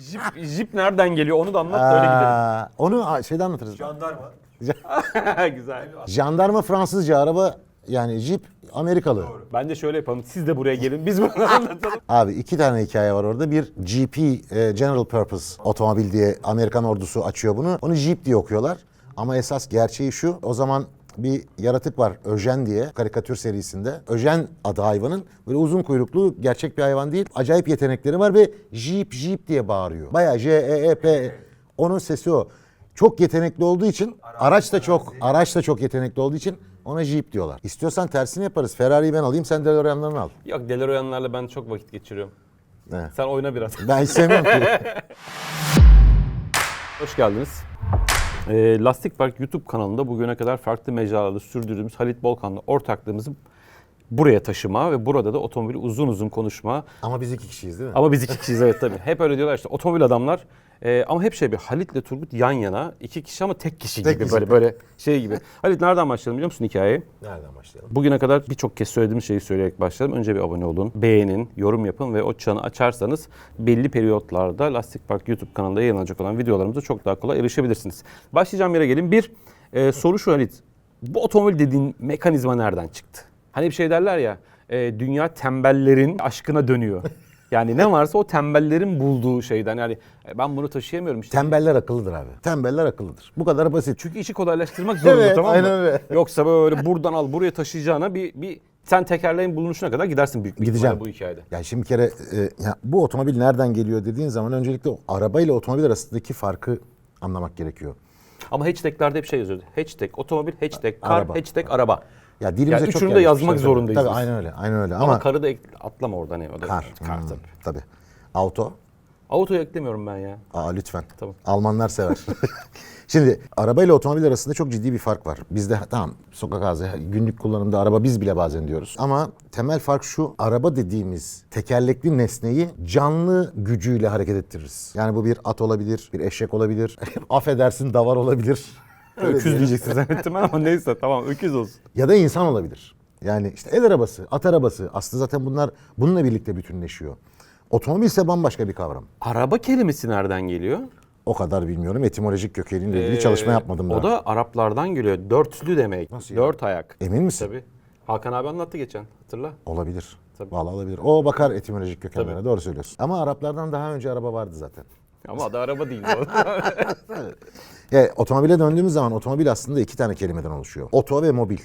Jip, jip nereden geliyor onu da anlat da öyle gidelim. Aa, onu şeyde anlatırız. Jandarma. Güzel. Jandarma Fransızca araba yani Jeep Amerikalı. Bence şöyle yapalım. Siz de buraya gelin. Biz bunu anlatalım. Abi iki tane hikaye var orada. Bir GP e, General Purpose otomobil diye Amerikan ordusu açıyor bunu. Onu Jeep diye okuyorlar. Ama esas gerçeği şu. O zaman bir yaratık var Öjen diye karikatür serisinde. Öjen adı hayvanın. Böyle uzun kuyruklu gerçek bir hayvan değil. Acayip yetenekleri var ve Jeep Jeep diye bağırıyor. Bayağı J E E P. Onun sesi o. Çok yetenekli olduğu için araç da çok araç da çok yetenekli olduğu için ona Jeep diyorlar. İstiyorsan tersini yaparız. Ferrari'yi ben alayım sen DeLorean'larını al. Yok DeLorean'larla ben çok vakit geçiriyorum. He. Sen oyna biraz. Ben hiç sevmiyorum ki. Hoş geldiniz. Ee, Lastik Park YouTube kanalında bugüne kadar farklı mecralarda sürdürdüğümüz Halit Bolkan'la ortaklığımızı buraya taşıma ve burada da otomobili uzun uzun konuşma. Ama biz iki kişiyiz değil mi? Ama biz iki kişiyiz evet tabii. Hep öyle diyorlar işte otomobil adamlar. Ee, ama hep şey bir Halit'le Turgut yan yana. iki kişi ama tek kişi Tek gibi kişi. böyle böyle şey gibi. Halit nereden başlayalım biliyor musun hikayeyi? Nereden başlayalım? Bugüne kadar birçok kez söylediğim şeyi söyleyerek başlayalım. Önce bir abone olun, beğenin, yorum yapın ve o çanı açarsanız belli periyotlarda Lastik Park YouTube kanalında yayınlanacak olan videolarımıza çok daha kolay erişebilirsiniz. Başlayacağım yere gelin. Bir e, soru şu Halit. Bu otomobil dediğin mekanizma nereden çıktı? Hani bir şey derler ya, e, dünya tembellerin aşkına dönüyor. Yani ne varsa o tembellerin bulduğu şeyden. Yani e, ben bunu taşıyamıyorum işte. Tembeller akıllıdır abi. Tembeller akıllıdır. Bu kadar basit. Çünkü işi kolaylaştırmak zorunda Evet, tamam mı? aynen öyle. Yoksa böyle buradan al buraya taşıyacağına bir, bir sen tekerleğin bulunuşuna kadar gidersin büyük bir Gideceğim. bu hikayede. Yani şimdi bir kere e, ya bu otomobil nereden geliyor dediğin zaman öncelikle o araba ile otomobil arasındaki farkı anlamak gerekiyor. Ama hatchbacklerde hep şey yazıyordu. Hatchback, otomobil, hatchback, kar, Araba. hatchback, araba. Ya dilimize Yani çok üçünü de yazmak tabii. zorundayız Tabii biz. aynen öyle. Aynen öyle Ama, ama, karı da atlama orada ne? O da kar. Kar hmm, tabii. tabii. Auto. Autoyu eklemiyorum ben ya. Aa lütfen. Tamam. Almanlar sever. Şimdi araba ile otomobil arasında çok ciddi bir fark var. Bizde tamam sokak ağzı günlük kullanımda araba biz bile bazen diyoruz. Ama temel fark şu araba dediğimiz tekerlekli nesneyi canlı gücüyle hareket ettiririz. Yani bu bir at olabilir, bir eşek olabilir. Affedersin davar olabilir. Öyle Öküz diyelim. diyeceksin zannettim ama neyse tamam öküz olsun. Ya da insan olabilir. Yani işte el arabası, at arabası aslında zaten bunlar bununla birlikte bütünleşiyor. Otomobil ise bambaşka bir kavram. Araba kelimesi nereden geliyor? O kadar bilmiyorum. Etimolojik kökeniyle ilgili çalışma Ee, yapmadım daha. O da Araplardan geliyor. Dörtlü demek. Nasıl ya? Dört ayak. Emin misin? Tabii. Hakan abi anlattı geçen. Hatırla. Olabilir. Tabii. Vallahi olabilir. O bakar etimolojik kökenlere. Doğru söylüyorsun. Ama Araplardan daha önce araba vardı zaten. Ama adı araba değil. Ya, otomobile döndüğümüz zaman otomobil aslında iki tane kelimeden oluşuyor. Oto ve mobil.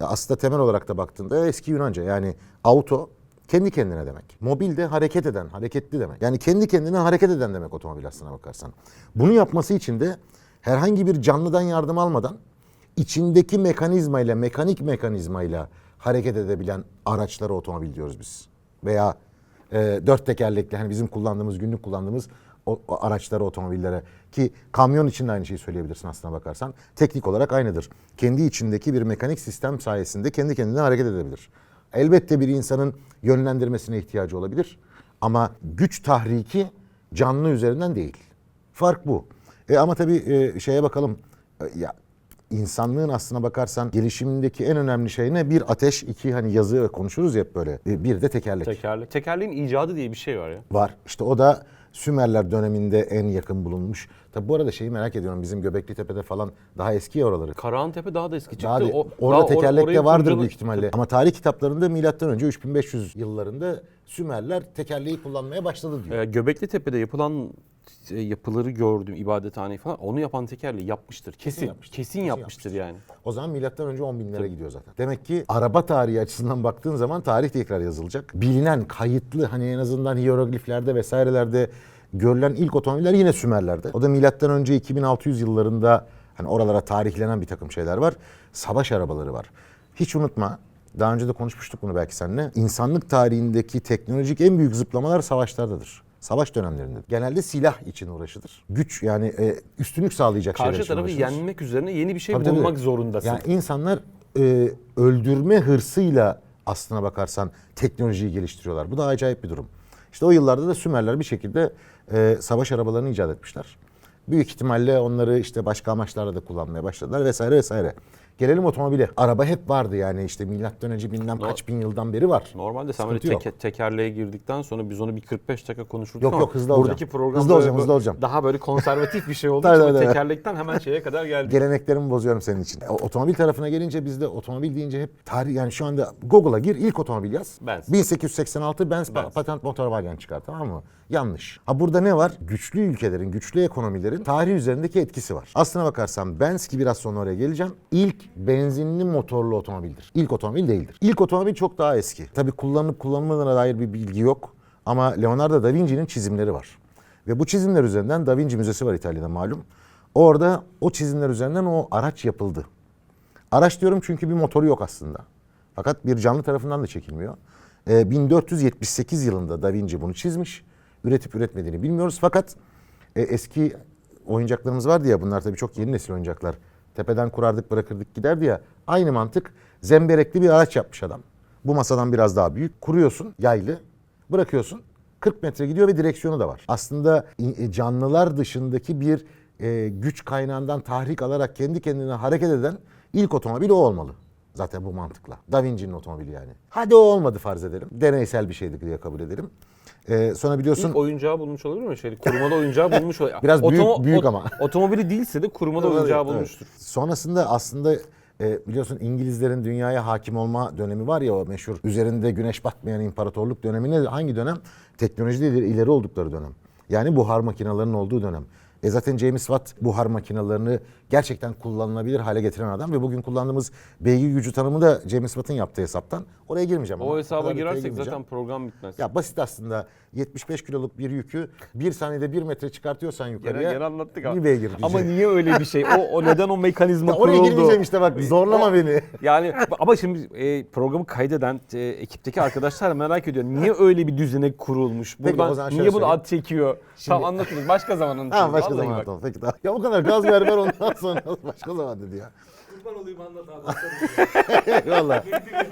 Ya, aslında temel olarak da baktığında eski Yunanca yani auto kendi kendine demek. Mobil de hareket eden, hareketli demek. Yani kendi kendine hareket eden demek otomobil aslına bakarsan. Bunu yapması için de herhangi bir canlıdan yardım almadan içindeki mekanizmayla, mekanik mekanizmayla hareket edebilen araçlara otomobil diyoruz biz. Veya e, dört tekerlekli hani bizim kullandığımız, günlük kullandığımız o, o araçlara, otomobillere ki kamyon için de aynı şeyi söyleyebilirsin aslına bakarsan. Teknik olarak aynıdır. Kendi içindeki bir mekanik sistem sayesinde kendi kendine hareket edebilir. Elbette bir insanın yönlendirmesine ihtiyacı olabilir ama güç tahriki canlı üzerinden değil. Fark bu. E ama tabii e, şeye bakalım. E, ya insanlığın aslına bakarsan gelişimindeki en önemli şey ne? Bir ateş, iki hani yazı konuşuruz ya hep böyle. E, bir de tekerlek. Tekerlek. Tekerleğin icadı diye bir şey var ya. var. İşte o da Sümerler döneminde en yakın bulunmuş. Tabi bu arada şeyi merak ediyorum. Bizim Göbekli Tepe'de falan daha eski ya oraları. Karahantepe daha da eski çıktı. Daha de- O- orada daha or- tekerlek orayı de vardır büyük ihtimalle. Ama tarih kitaplarında milattan önce 3500 yıllarında Sümerler tekerleği kullanmaya başladı diyor. Ee, Göbekli Tepe'de yapılan e, yapıları gördüm, ibadethaneyi falan. Onu yapan tekerleği yapmıştır. Kesin. yapmıştır. Kesin, Kesin yapmıştır yani. O zaman milattan önce 10 binlere gidiyor zaten. Demek ki araba tarihi açısından baktığın zaman tarih tekrar yazılacak. Bilinen, kayıtlı hani en azından hierogliflerde vesairelerde görülen ilk otomobiller yine Sümerler'de. O da milattan önce 2600 yıllarında hani oralara tarihlenen bir takım şeyler var. Savaş arabaları var. Hiç unutma daha önce de konuşmuştuk bunu belki seninle. İnsanlık tarihindeki teknolojik en büyük zıplamalar savaşlardadır. Savaş dönemlerinde. Genelde silah için uğraşılır. Güç yani e, üstünlük sağlayacak şeyler Karşı için tarafı uğraşılır. yenmek üzerine yeni bir şey Tabii, tabii. bulmak zorundasın. Yani insanlar e, öldürme hırsıyla aslına bakarsan teknolojiyi geliştiriyorlar. Bu da acayip bir durum. İşte o yıllarda da Sümerler bir şekilde e, savaş arabalarını icat etmişler. Büyük ihtimalle onları işte başka amaçlarla da kullanmaya başladılar vesaire vesaire. Gelelim otomobile. Araba hep vardı yani işte milattan önce bilmem kaç bin yıldan beri var. Normalde sen böyle Sıkıntı teke- tekerleğe girdikten sonra biz onu bir 45 dakika konuşurduk Yok, ama yok, hızlı olacağım. buradaki program Hızlı olacağım, hızlı olacağım. daha böyle konservatif bir şey olduğu Tabii, için tekerlekten hemen şeye kadar geldik. Geleneklerimi bozuyorum senin için. Otomobil tarafına gelince bizde otomobil deyince hep tarih yani şu anda Google'a gir ilk otomobil yaz. Benz. 1886 Benz, Benz. patent motorwagen çıkar tamam mı? Yanlış. Ha burada ne var? Güçlü ülkelerin, güçlü ekonomilerin tarih üzerindeki etkisi var. Aslına bakarsan Benz ki biraz sonra oraya geleceğim. İlk benzinli motorlu otomobildir. İlk otomobil değildir. İlk otomobil çok daha eski. Tabii kullanılıp kullanılmadığına dair bir bilgi yok. Ama Leonardo da Vinci'nin çizimleri var. Ve bu çizimler üzerinden Da Vinci Müzesi var İtalya'da malum. Orada o çizimler üzerinden o araç yapıldı. Araç diyorum çünkü bir motoru yok aslında. Fakat bir canlı tarafından da çekilmiyor. Ee, 1478 yılında Da Vinci bunu çizmiş. Üretip üretmediğini bilmiyoruz fakat e, eski oyuncaklarımız vardı ya bunlar tabii çok yeni nesil oyuncaklar. Tepeden kurardık bırakırdık giderdi ya. Aynı mantık zemberekli bir araç yapmış adam. Bu masadan biraz daha büyük. Kuruyorsun yaylı bırakıyorsun 40 metre gidiyor ve direksiyonu da var. Aslında e, canlılar dışındaki bir e, güç kaynağından tahrik alarak kendi kendine hareket eden ilk otomobil o olmalı. Zaten bu mantıkla. Da Vinci'nin otomobili yani. Hadi o olmadı farz edelim. Deneysel bir şeydi diye kabul edelim. E, sonra biliyorsun İlk oyuncağı bulmuş olabilir mi? Şöyle kurumalı oyuncağı bulmuş olabilir. Biraz büyük- büyük ama. Otomobili değilse de kurumalı oyuncağı Evet, bulmuştur. Sonrasında aslında e, biliyorsun İngilizlerin dünyaya hakim olma dönemi var ya o meşhur üzerinde güneş batmayan imparatorluk dönemi ne? Hangi dönem? Teknolojide ileri oldukları dönem. Yani buhar makinelerinin olduğu dönem. E zaten James Watt buhar makinelerini gerçekten kullanılabilir hale getiren adam ve bugün kullandığımız beygir gücü tanımı da James Watt'ın yaptığı hesaptan. Oraya girmeyeceğim. ama. O hesaba kadar detaya girersek zaten program bitmez. Ya basit aslında 75 kiloluk bir yükü bir saniyede bir metre çıkartıyorsan yukarıya gene anlattık bir abi. beygir Ama gücü. niye öyle bir şey? O, o neden o mekanizma Ya oraya kuruldu? girmeyeceğim işte bak zorlama beni. Yani ama şimdi e, programı kaydeden e, ekipteki arkadaşlar merak ediyor. Niye öyle bir düzenek kurulmuş? Peki, Buradan o zaman şöyle niye bunu söyleyeyim. ad çekiyor? Tamam anlatırız. Başka zaman. Ha başka Vallahi zaman bak. atalım. Peki tamam. Ya bu kadar gaz ver ver ondan sonra başka zaman dedi ya. Kurban olayım anlat abi. Eyvallah.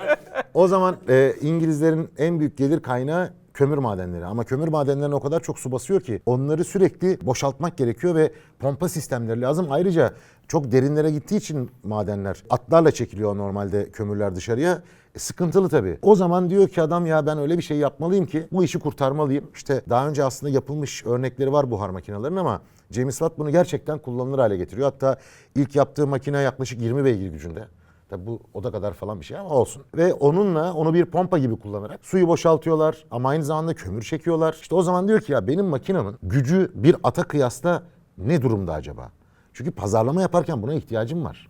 o zaman e, İngilizlerin en büyük gelir kaynağı kömür madenleri. Ama kömür madenlerine o kadar çok su basıyor ki onları sürekli boşaltmak gerekiyor ve pompa sistemleri lazım. Ayrıca çok derinlere gittiği için madenler atlarla çekiliyor normalde kömürler dışarıya. E, sıkıntılı tabii. O zaman diyor ki adam ya ben öyle bir şey yapmalıyım ki bu işi kurtarmalıyım. İşte daha önce aslında yapılmış örnekleri var buhar makinelerinin ama James Watt bunu gerçekten kullanılır hale getiriyor. Hatta ilk yaptığı makine yaklaşık 20 beygir gücünde. Tabi bu oda kadar falan bir şey ama olsun. Ve onunla onu bir pompa gibi kullanarak suyu boşaltıyorlar ama aynı zamanda kömür çekiyorlar. İşte o zaman diyor ki ya benim makinamın gücü bir ata kıyasla ne durumda acaba? Çünkü pazarlama yaparken buna ihtiyacım var.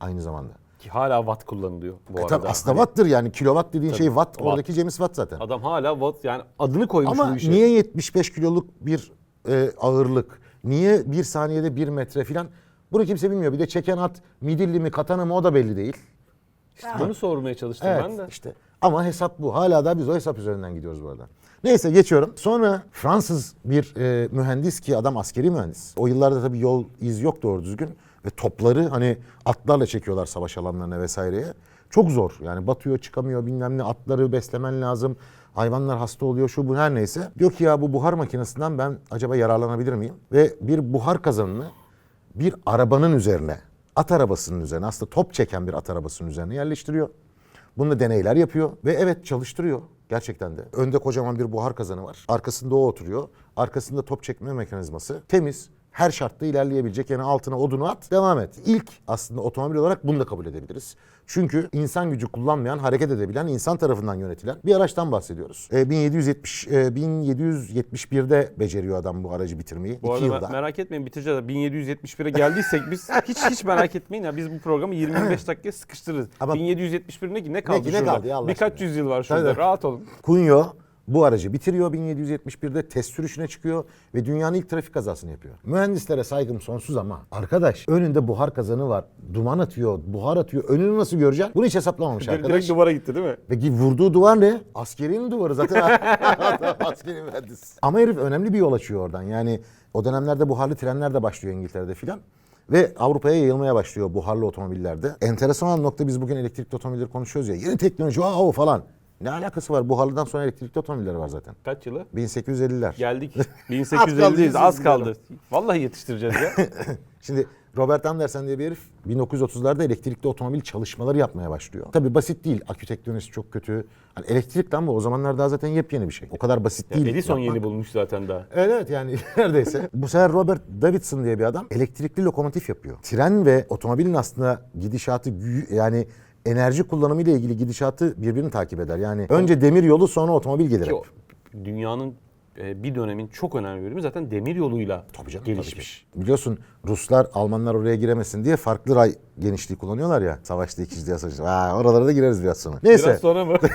Aynı zamanda. Ki hala watt kullanılıyor bu E arada. tabii aslında Hani watt'tır yani kilowatt dediğin şey watt, watt. oradaki James Watt zaten. Adam hala watt yani adını koymuş Ama bu işe. niye 75 kiloluk bir e, ağırlık? Niye bir saniyede bir metre filan? Bunu kimse bilmiyor. Bir de çeken at midilli mi katana mı o da belli değil. Bunu sormaya çalıştım Evet ben de. işte. Ama hesap bu. Hala da biz o hesap üzerinden gidiyoruz bu arada. Neyse geçiyorum. Sonra Fransız bir e, mühendis ki adam askeri mühendis. O yıllarda tabii yol iz yok doğru düzgün. Ve topları hani atlarla çekiyorlar savaş alanlarına vesaireye. Çok zor. Yani batıyor çıkamıyor bilmem ne atları beslemen lazım. Hayvanlar hasta oluyor şu bu her neyse. Diyor ki ya bu buhar makinesinden ben acaba yararlanabilir miyim? Ve bir buhar kazanını bir arabanın üzerine, at arabasının üzerine aslında top çeken bir at arabasının üzerine yerleştiriyor. Bununla deneyler yapıyor ve evet çalıştırıyor gerçekten de. Önde kocaman bir buhar kazanı var. Arkasında o oturuyor. Arkasında top çekme mekanizması. Temiz. Her şartta ilerleyebilecek yani altına odunu at devam et. İlk aslında otomobil olarak bunu da kabul edebiliriz. Çünkü insan gücü kullanmayan, hareket edebilen, insan tarafından yönetilen bir araçtan bahsediyoruz. E, 1770 e, 1771'de beceriyor adam bu aracı bitirmeyi. Bu arada yılda. merak etmeyin bitireceğiz. 1771'e geldiysek biz hiç hiç merak etmeyin ya biz bu programı 25 dakikaya sıkıştırırız. Ama- 1771 ne ne kaldı ne şurada? kaldı ya Allah Birkaç yüzyıl var şurada. Tabii. Rahat olun. Cunyo bu aracı bitiriyor 1771'de test sürüşüne çıkıyor ve dünyanın ilk trafik kazasını yapıyor. Mühendislere saygım sonsuz ama arkadaş önünde buhar kazanı var. Duman atıyor, buhar atıyor. Önünü nasıl göreceksin? Bunu hiç hesaplamamış Direkt arkadaş. duvara gitti değil mi? Peki vurduğu duvar ne? Askerinin duvarı zaten. Askeri mühendis. Ama herif önemli bir yol açıyor oradan. Yani o dönemlerde buharlı trenler de başlıyor İngiltere'de filan. Ve Avrupa'ya yayılmaya başlıyor buharlı otomobillerde. Enteresan nokta biz bugün elektrikli otomobilleri konuşuyoruz ya. Yeni teknoloji wow falan. Ne alakası var? Buharlıdan sonra elektrikli otomobiller var zaten. Kaç yılı? 1850'ler. Geldik. kaldı, 1850'deyiz. Az 1850'lere. kaldı. Vallahi yetiştireceğiz ya. Şimdi Robert Anderson diye bir herif 1930'larda elektrikli otomobil çalışmaları yapmaya başlıyor. Tabii basit değil. Akü teknolojisi çok kötü. Hani elektrik lan bu o zamanlar daha zaten yepyeni bir şey. O kadar basit değil. Edison yapmak. yeni bulmuş zaten daha. Evet evet yani neredeyse. Bu sefer Robert Davidson diye bir adam elektrikli lokomotif yapıyor. Tren ve otomobilin aslında gidişatı yani enerji kullanımı ile ilgili gidişatı birbirini takip eder. Yani önce demir yolu sonra otomobil gelir. Ki hep. o dünyanın e, bir dönemin çok önemli bölümü zaten demir yoluyla Tabii canım, gelişmiş. tabii. Biliyorsun Ruslar Almanlar oraya giremesin diye farklı ray genişliği kullanıyorlar ya. Savaşta ikinci Dünya Savaşı. Ha, oralara da gireriz biraz sonra. Neyse. Biraz sonra mı?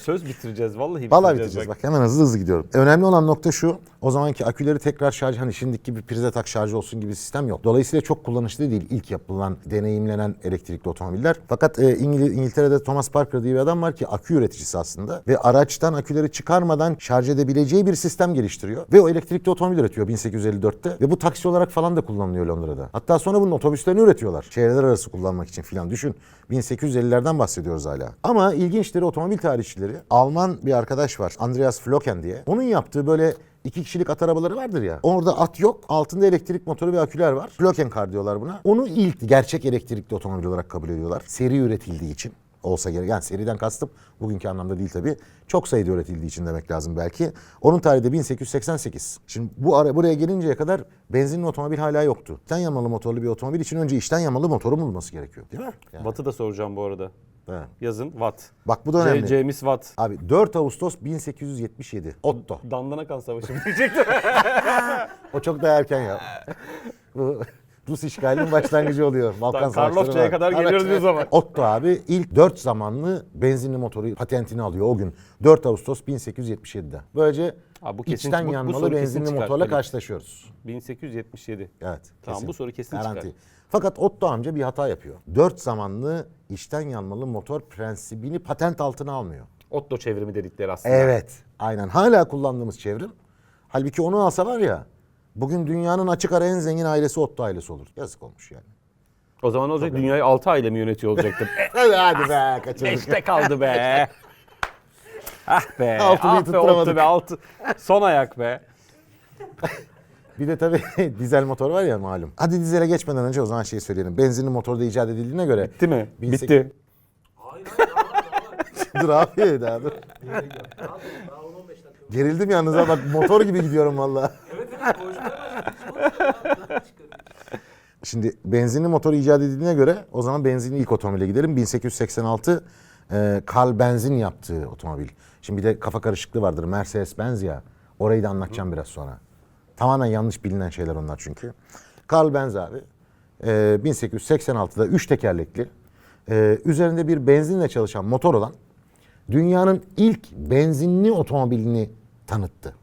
Söz bitireceğiz vallahi bitireceğiz. Vallahi bitireceğiz bak hemen hızlı hızlı gidiyorum. Önemli olan nokta şu. O zamanki aküleri tekrar şarj hani şimdiki gibi prize tak şarj olsun gibi sistem yok. Dolayısıyla çok kullanışlı değil ilk yapılan, deneyimlenen elektrikli otomobiller. Fakat e, İngil- İngiltere'de Thomas Parker diye bir adam var ki akü üreticisi aslında ve araçtan aküleri çıkarmadan şarj edebileceği bir sistem geliştiriyor ve o elektrikli otomobil üretiyor 1854'te ve bu taksi olarak falan da kullanılıyor Londra'da. Hatta sonra bunun otobüslerini üretiyorlar. Şehirler arası kullanmak için filan düşün. 1850'lerden bahsediyoruz hala. Ama ilginçleri otomobil tarihçileri Alman bir arkadaş var Andreas Flocken diye. Onun yaptığı böyle iki kişilik at arabaları vardır ya. Orada at yok. Altında elektrik motoru ve aküler var. Flocken car diyorlar buna. Onu ilk gerçek elektrikli otomobil olarak kabul ediyorlar. Seri üretildiği için olsa gerek. Yani seriden kastım bugünkü anlamda değil tabii. Çok sayıda üretildiği için demek lazım belki. Onun tarihi de 1888. Şimdi bu ara buraya gelinceye kadar benzinli otomobil hala yoktu. İçten yanmalı motorlu bir otomobil için önce içten yanmalı motorun bulması gerekiyor. Değil mi? Yani, Watt'ı da soracağım bu arada. Evet. Yazın Watt. Bak bu da önemli. C- James Watt. Abi 4 Ağustos 1877. Otto. Dandana kan savaşı mı diyecektim. O çok da erken ya. Bu Rus işgalinin başlangıcı oluyor. Balkan Savaşları Karlofça'ya kadar geliyoruz biz zaman. Otto abi ilk 4 zamanlı benzinli motoru patentini alıyor o gün. 4 Ağustos 1877'de. Böylece Abi bu kesin- içten bu- bu yanmalı kesin benzinli çıkar. motorla Tabii. karşılaşıyoruz. 1877. Evet. Tamam, bu soru kesin Garanti. çıkar. Fakat Otto amca bir hata yapıyor. 4 zamanlı içten yanmalı motor prensibini patent altına almıyor. Otto çevrimi dedikleri aslında. Evet. Aynen. Hala kullandığımız çevrim. Halbuki onu alsa var ya bugün dünyanın açık ara en zengin ailesi Otto ailesi olur. Yazık olmuş yani. O zaman olacak dünyayı 6 aile mi yönetiyor olacaktım? Hadi hadi be kaçırdık. Beşte kaldı be. ah be. Altılıyı ah be be. Altı. Son ayak be. Bir de tabii dizel motor var ya malum. Hadi dizele geçmeden önce o zaman şeyi söyleyelim. Benzinli motor da icat edildiğine göre. Bitti mi? 1800 Bitti. Hayır hayır daha var daha var. dur abi daha dur. Daha dur, daha 10-15 dakika. var. Gerildim yalnız ha bak motor gibi gidiyorum valla. Evet evet. Şimdi benzinli motor icat edildiğine göre o zaman benzinli ilk otomobile gidelim. 1886 e, Carl Benz'in yaptığı otomobil. Şimdi bir de kafa karışıklığı vardır. Mercedes Benz ya. Orayı da anlatacağım biraz sonra. Tamamen yanlış bilinen şeyler onlar çünkü. Carl Benz abi e, 1886'da 3 tekerlekli e, üzerinde bir benzinle çalışan motor olan dünyanın ilk benzinli otomobilini tanıttı.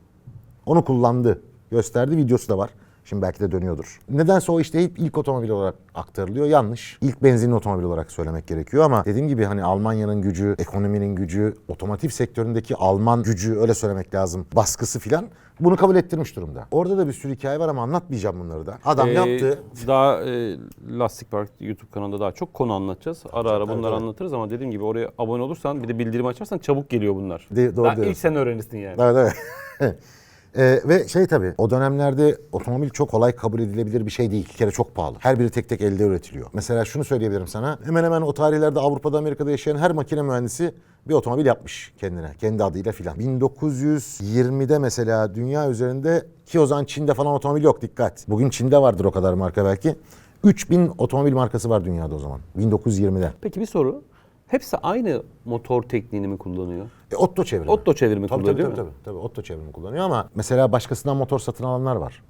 Onu kullandı. Gösterdi videosu da var. Şimdi belki de dönüyordur. Nedense o işte hep ilk otomobil olarak aktarılıyor. Yanlış. İlk benzinli otomobil olarak söylemek gerekiyor ama dediğim gibi hani Almanya'nın gücü, ekonominin gücü, otomotiv sektöründeki Alman gücü öyle söylemek lazım. Baskısı filan bunu kabul ettirmiş durumda. Orada da bir sürü hikaye var ama anlatmayacağım bunları da. Adam Ee, yaptı. Daha e, Lastik Park YouTube kanalında daha çok konu anlatacağız. Ara ara bunları tabii. anlatırız ama dediğim gibi oraya abone olursan bir de bildirim açarsan çabuk geliyor bunlar. De- doğru daha diyorsun. ilk sen öğrenirsin yani. Evet evet. Ee, ve şey tabii o dönemlerde otomobil çok kolay kabul edilebilir bir şey değil. Bir kere çok pahalı. Her biri tek tek elde üretiliyor. Mesela şunu söyleyebilirim sana. Hemen hemen o tarihlerde Avrupa'da Amerika'da yaşayan her makine mühendisi bir otomobil yapmış kendine. Kendi adıyla filan. 1920'de mesela dünya üzerinde ki o zaman Çin'de falan otomobil yok dikkat. Bugün Çin'de vardır o kadar marka belki. 3000 otomobil markası var dünyada o zaman. 1920'de. Peki bir soru. Hepsi aynı motor tekniğini mi kullanıyor? E, Otto çevrimi. Otto çevirimi Tabii, kullanıyor tabii, tabii, tabii, tabii. Otto çevrimi kullanıyor ama mesela başkasından motor satın alanlar var.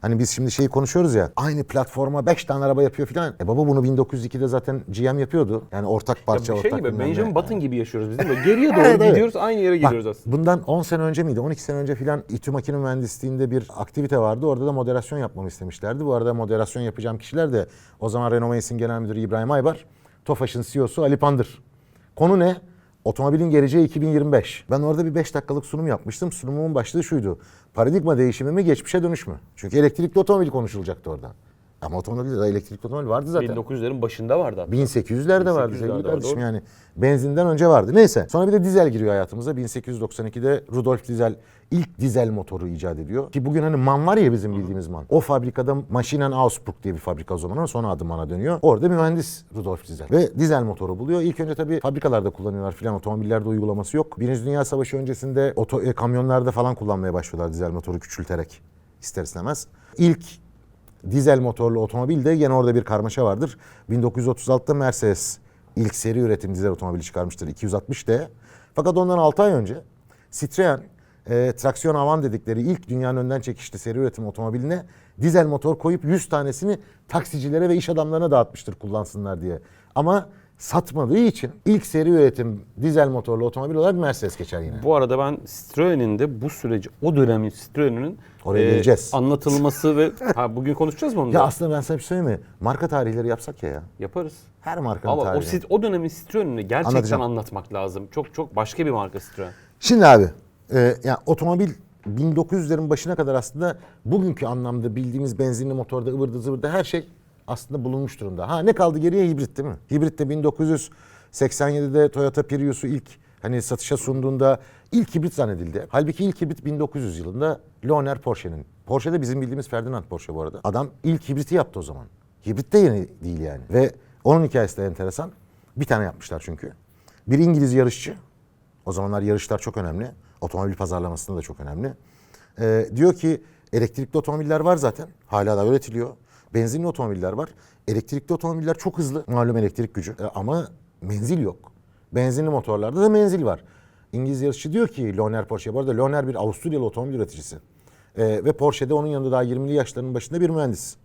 Hani biz şimdi şeyi konuşuyoruz ya aynı platforma 5 tane araba yapıyor filan. E baba bunu 1902'de zaten GM yapıyordu. Yani ortak parça Ya şey ortak gibi bilmem ne. Benjamin Button gibi yaşıyoruz biz değil mi? Geriye doğru Evet, gidiyoruz aynı yere Bak, geliyoruz aslında. bundan 10 sene önce miydi? 12 sene önce filan İTÜ Makine Mühendisliği'nde bir aktivite vardı. Orada da moderasyon yapmamı istemişlerdi. Bu arada moderasyon yapacağım kişiler de o zaman Renault genel müdürü İbrahim Aybar, Tofaş'ın CEO'su Ali Pandır. Konu ne? Otomobilin geleceği 2025. Ben orada bir 5 dakikalık sunum yapmıştım. Sunumumun başlığı şuydu. Paradigma değişimi mi, geçmişe dönüş mü? Çünkü elektrikli otomobil konuşulacaktı orada. Ama otomobilde de elektrikli otomobil vardı zaten. 1900'lerin başında vardı hatta. 1800'lerde vardı 1800'lerde sevgili kardeşim yani. Benzinden önce vardı. Neyse. Sonra bir de dizel giriyor hayatımıza. 1892'de Rudolf Diesel ilk dizel motoru icat ediyor. Ki bugün hani MAN var ya bizim bildiğimiz MAN. O fabrikada Maschinen Ausbruch diye bir fabrika o zaman ama sonra adı MAN'a dönüyor. Orada mühendis Rudolf Diesel. Ve dizel motoru buluyor. İlk önce tabii fabrikalarda kullanıyorlar filan. Otomobillerde uygulaması yok. Birinci Dünya Savaşı öncesinde oto, e, kamyonlarda falan kullanmaya başlıyorlar dizel motoru küçülterek ister istemez. İlk dizel motorlu otomobil de yine orada bir karmaşa vardır. 1936'da Mercedes ilk seri üretim dizel otomobili çıkarmıştır 260D. Fakat ondan 6 ay önce Citroen e, traksiyon avan dedikleri ilk dünyanın önden çekişli seri üretim otomobiline dizel motor koyup 100 tanesini taksicilere ve iş adamlarına dağıtmıştır kullansınlar diye. Ama satmadığı için ilk seri üretim dizel motorlu otomobil olarak Mercedes geçer yine. Bu arada ben Citroen'in de bu süreci, o dönemin Citroen'inin Oraya geleceğiz. anlatılması ve ha, bugün konuşacağız mı onu da? Ya aslında ben sana bir şey söyleyeyim mi? Marka tarihleri yapsak ya ya. Yaparız. Her markanın Ama o, tarihi. O dönemin Citroen'ini gerçekten Anlatacağım. anlatmak lazım. Çok çok başka bir marka Citroen. Şimdi abi, e, yani otomobil 1900'lerin başına kadar aslında bugünkü anlamda bildiğimiz benzinli motorda ıvırda zıvırda her şey aslında bulunmuş durumda. Ha ne kaldı geriye hibrit değil mi? Hibrit de 1987'de Toyota Prius'u ilk hani satışa sunduğunda ilk hibrit zannedildi. Halbuki ilk hibrit 1900 yılında Loner Porsche'nin. Porsche de bizim bildiğimiz Ferdinand Porsche bu arada. Adam ilk hibriti yaptı o zaman. Hibrit de yeni değil yani. Ve onun hikayesi de enteresan. Bir tane yapmışlar çünkü. Bir İngiliz yarışçı o zamanlar yarışlar çok önemli. Otomobil pazarlamasında da çok önemli. Ee, diyor ki elektrikli otomobiller var zaten. Hala da üretiliyor. Benzinli otomobiller var. Elektrikli otomobiller çok hızlı. Malum elektrik gücü. Ee, ama menzil yok. Benzinli motorlarda da menzil var. İngiliz yarışçı diyor ki Loner Porsche. Bu arada Loner bir Avusturyalı otomobil üreticisi. Ee, ve Porsche'de onun yanında daha 20'li yaşlarının başında bir mühendis.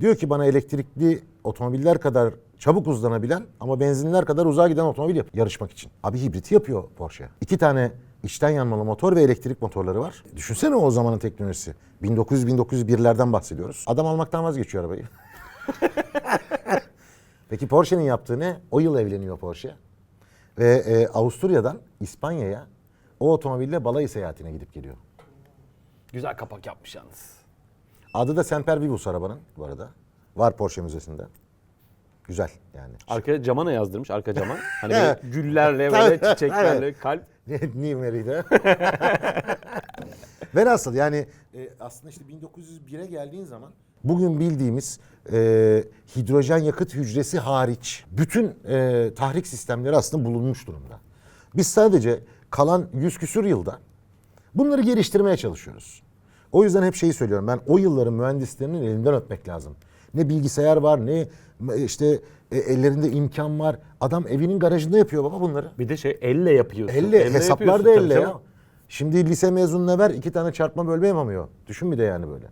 Diyor ki bana elektrikli otomobiller kadar çabuk hızlanabilen ama benzinler kadar uzağa giden otomobil yap yarışmak için. Abi hibriti yapıyor Porsche. İki tane içten yanmalı motor ve elektrik motorları var. Düşünsene o zamanın teknolojisi. 1900-1901'lerden bahsediyoruz. Adam almaktan vazgeçiyor arabayı. Peki Porsche'nin yaptığı ne? O yıl evleniyor Porsche. Ve e, Avusturya'dan İspanya'ya o otomobille balayı seyahatine gidip geliyor. Güzel kapak yapmış yalnız. Adı da Semper Vivus arabanın bu arada. Var Porsche Müzesi'nde. Güzel yani. Arkaya camana yazdırmış arka cama. Hani böyle güllerle böyle çiçeklerle kalp. New Mary'de. Ve nasıl yani e, aslında işte 1901'e geldiğin zaman bugün bildiğimiz e, hidrojen yakıt hücresi hariç bütün e, tahrik sistemleri aslında bulunmuş durumda. Biz sadece kalan 100 küsür yılda bunları geliştirmeye çalışıyoruz. O yüzden hep şeyi söylüyorum ben o yılların mühendislerinin elinden öpmek lazım. Ne bilgisayar var ne işte e, ellerinde imkan var. Adam evinin garajında yapıyor baba bunları. Bir de şey elle yapıyorsun. Elle, hesaplar da elle ya. Şimdi lise mezununa ver iki tane çarpma bölme yapamıyor. Düşün bir de yani böyle.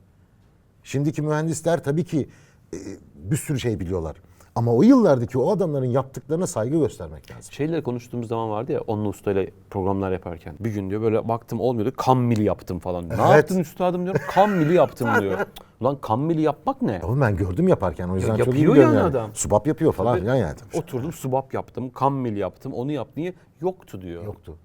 Şimdiki mühendisler tabii ki e, bir sürü şey biliyorlar. Ama o yıllardaki o adamların yaptıklarına saygı göstermek lazım. Şeyle konuştuğumuz zaman vardı ya onunla ustayla programlar yaparken. Bir gün diyor böyle baktım olmuyordu kam mili yaptım falan. Ne Evet. yaptın üstadım diyorum kam mili yaptım diyor. Ulan kam mili yapmak ne? Oğlum ben gördüm yaparken o yüzden Ya çok iyi yapıyor biliyorum yani yani. adam. Subap yapıyor falan filan yani. Oturdum subap yaptım, kam mili yaptım, onu yap. Niye? Yoktu diyor. Yoktu.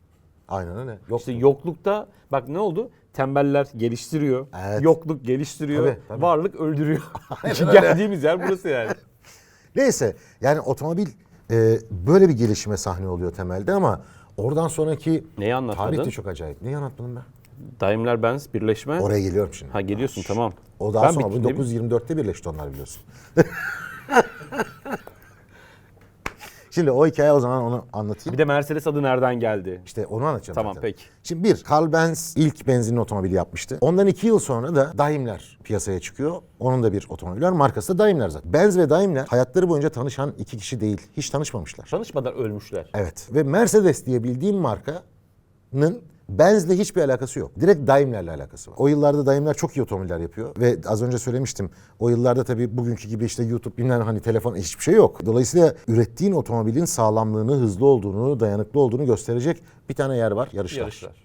Aynen öyle. Yoktu. İşte yoklukta bak ne oldu? Tembeller geliştiriyor. Evet. Yokluk geliştiriyor. Tabii, tabii. Varlık öldürüyor. Geldiğimiz yer burası yani. Neyse yani otomobil e, böyle bir gelişime sahne oluyor temelde ama oradan sonraki Neyi anlatmadın? tarih de çok acayip. Neyi anlatmadım ben? Daimler Benz birleşme. Oraya geliyorum şimdi. Ha geliyorsun tamam. O daha Ben sonra bitti, değil mi? 1924'te birleşti onlar biliyorsun. Şimdi o hikaye o zaman onu anlatayım. Bir de Mercedes adı nereden geldi? İşte onu anlatacağım Tamam, zaten. peki. Şimdi bir, Carl Benz ilk benzinli otomobili yapmıştı. Ondan iki yıl sonra da Daimler piyasaya çıkıyor. Onun da bir otomobili var. Markası da Daimler zaten. Benz ve Daimler hayatları boyunca tanışan iki kişi değil. Hiç tanışmamışlar. Tanışmadan ölmüşler. Evet. Ve Mercedes diye bildiğim markanın Benz'le hiçbir alakası yok. Direkt Daimler'le alakası var. O yıllarda Daimler çok iyi otomobiller yapıyor. Ve az önce söylemiştim. O yıllarda tabii bugünkü gibi işte YouTube bilmem hani telefon hiçbir şey yok. Dolayısıyla ürettiğin otomobilin sağlamlığını, hızlı olduğunu, dayanıklı olduğunu gösterecek bir tane yer var. Yarışlar. Yarışlar.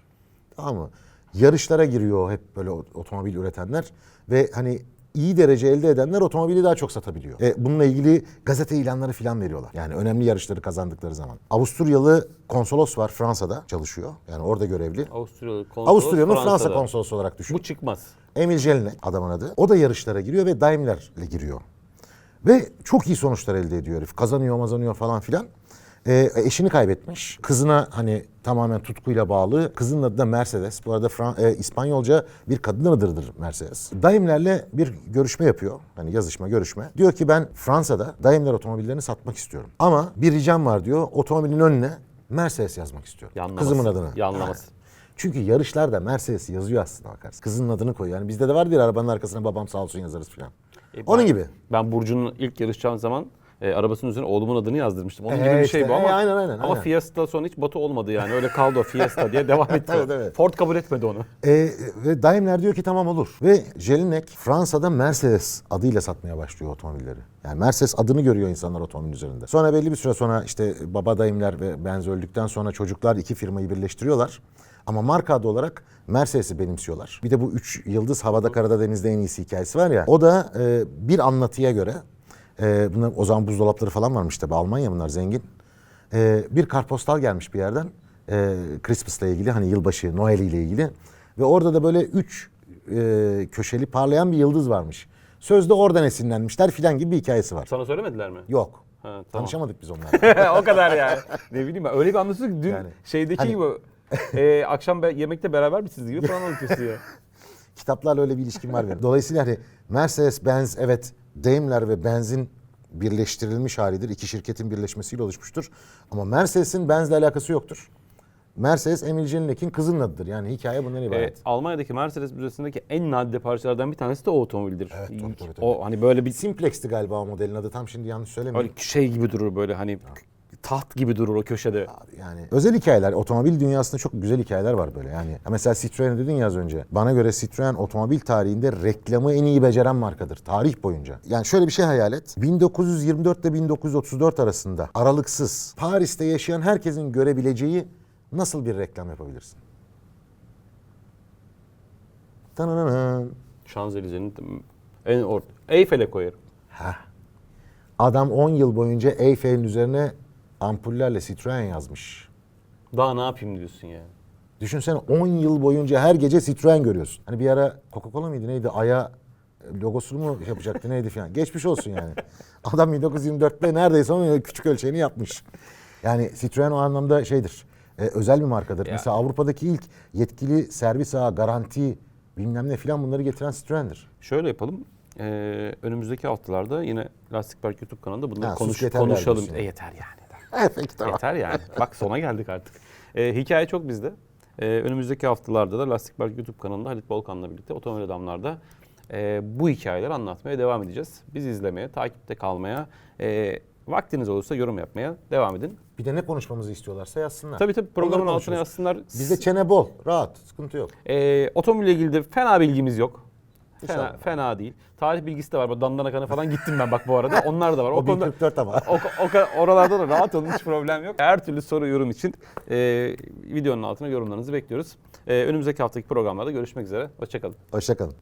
Tamam mı? Yarışlara giriyor hep böyle otomobil üretenler ve hani iyi derece elde edenler otomobili daha çok satabiliyor. E, bununla ilgili gazete ilanları falan veriyorlar. Yani önemli yarışları kazandıkları zaman. Avusturyalı konsolos var Fransa'da çalışıyor. Yani orada görevli. Avusturyalı konsolos Avusturya'nın Fransa konsolosu olarak düşün. Bu çıkmaz. Emil Jelinek adamın adı. O da yarışlara giriyor ve Daimler'le giriyor. Ve çok iyi sonuçlar elde ediyor herif. Kazanıyor, mazanıyor falan filan. Ee, eşini kaybetmiş. Kızına hani tamamen tutkuyla bağlı. Kızının adı da Mercedes. Bu arada Fran- e, İspanyolca bir kadın adıdır Mercedes. Daimler'le bir görüşme yapıyor. Hani yazışma, görüşme. Diyor ki ben Fransa'da Daimler otomobillerini satmak istiyorum. Ama bir ricam var diyor. Otomobilin önüne Mercedes yazmak istiyorum. Yanlaması. Kızımın adını. Yanlaması. Çünkü yarışlarda Mercedes yazıyor aslında bakarsın. Kızının adını koyuyor. Yani bizde de vardı ya arabanın arkasına babam sağ olsun yazarız filan. E, Onun ben- gibi. Ben Burcu'nun ilk yarışacağım zaman e, arabasının üzerine oğlumun adını yazdırmıştım. Onun Ee, gibi bir işte, şey bu ama, e, aynen, aynen, ama aynen. Fiesta sonra hiç Batu olmadı yani. Öyle kaldı o Fiesta diye devam etti. Evet, evet. Ford kabul etmedi onu. Ee, ve Daimler diyor ki tamam olur. Ve Jelinek Fransa'da Mercedes adıyla satmaya başlıyor otomobilleri. Yani Mercedes adını görüyor insanlar otomobilin üzerinde. Sonra belli bir süre sonra işte baba Daimler ve Benz öldükten sonra çocuklar iki firmayı birleştiriyorlar. Ama marka adı olarak Mercedes'i benimsiyorlar. Bir de bu üç yıldız havada karada denizde en iyisi hikayesi var ya. O da e, bir anlatıya göre e, bunlar, o zaman buzdolapları falan varmış tabi Almanya bunlar zengin. E, bir kartpostal gelmiş bir yerden. E, Christmas'la ilgili hani yılbaşı, Noel ile ilgili. Ve orada da böyle üç e, köşeli parlayan bir yıldız varmış. Sözde oradan esinlenmişler filan gibi bir hikayesi var. Sana söylemediler mi? Yok. Ha, tamam. Tanışamadık biz onlarla. o kadar yani. Ne bileyim ben öyle bir anlatıyorsun ki dün Yani, şeydeki hani- gibi e, akşam be- yemekte beraber misiniz gibi falan anlatıyorsun ya. Kitaplarla öyle bir ilişkim var benim. Dolayısıyla hani Mercedes Benz evet Daimler ve Benz'in birleştirilmiş halidir. İki şirketin birleşmesiyle oluşmuştur. Ama Mercedes'in Benz'le alakası yoktur. Mercedes Emil Jelinek'in kızının adıdır. Yani hikaye bundan E, ibaret. Almanya'daki Mercedes müzesindeki en nadide parçalardan bir tanesi de o otomobildir. Evet, tabii, tabii, tabii. O hani böyle bir Simplex'ti galiba o modelin adı. Tam şimdi yanlış söylemiyorum. öyle şey gibi durur böyle hani taht gibi durur o köşede. Yani özel hikayeler, otomobil dünyasında çok güzel hikayeler var böyle. Yani mesela Citroen dedin ya az önce. Bana göre Citroen otomobil tarihinde reklamı en iyi beceren markadır tarih boyunca. Yani şöyle bir şey hayal et. 1924 ile 1934 arasında aralıksız Paris'te yaşayan herkesin görebileceği nasıl bir reklam yapabilirsin? Tanananan. Şanzelize'nin en or Eyfel'e koyarım. Adam 10 yıl boyunca Eyfel'in üzerine ampullerle Citroen yazmış. Daha ne yapayım diyorsun ya. Düşünsene 10 yıl boyunca her gece Citroen görüyorsun. Hani bir ara Coca-Cola mıydı neydi? Aya e, logosunu mu yapacaktı neydi falan. Geçmiş olsun yani. Adam 1924'te neredeyse onun küçük ölçeğini yapmış. Yani Citroen o anlamda şeydir. e, özel bir markadır. Ya. Mesela Avrupa'daki ilk yetkili servis ağı, garanti bilmem ne filan bunları getiren Citroen'dir. Şöyle yapalım. Ee, önümüzdeki haftalarda yine Lastik Park YouTube kanalında bunları Ha, konuş, konuşalım. E, yeter yani. Evet peki tamam. Yeter yani. Bak sona geldik artık. Ee, hikaye çok bizde. Ee, önümüzdeki haftalarda da Lastik Park YouTube kanalında Halit Bolkan'la birlikte Otomobil Adamlar'da e, bu hikayeleri anlatmaya devam edeceğiz. Biz izlemeye, takipte kalmaya, e, vaktiniz olursa yorum yapmaya devam edin. Bir de ne konuşmamızı istiyorlarsa yazsınlar. Tabii tabii programın Onları altına konuşuruz. yazsınlar. Bizde çene bol, rahat, sıkıntı yok. E, otomobille ilgili de fena bilgimiz yok. Fena, fena değil. Tarih bilgisi de var. Dandana kanı falan gittim ben bak bu arada. Onlar da var. O 1044 ama. O, o, oralarda da rahat olun hiç problem yok. Her türlü soru yorum için e, videonun altına yorumlarınızı bekliyoruz. E, önümüzdeki haftaki programlarda görüşmek üzere. Hoşçakalın. Hoşçakalın.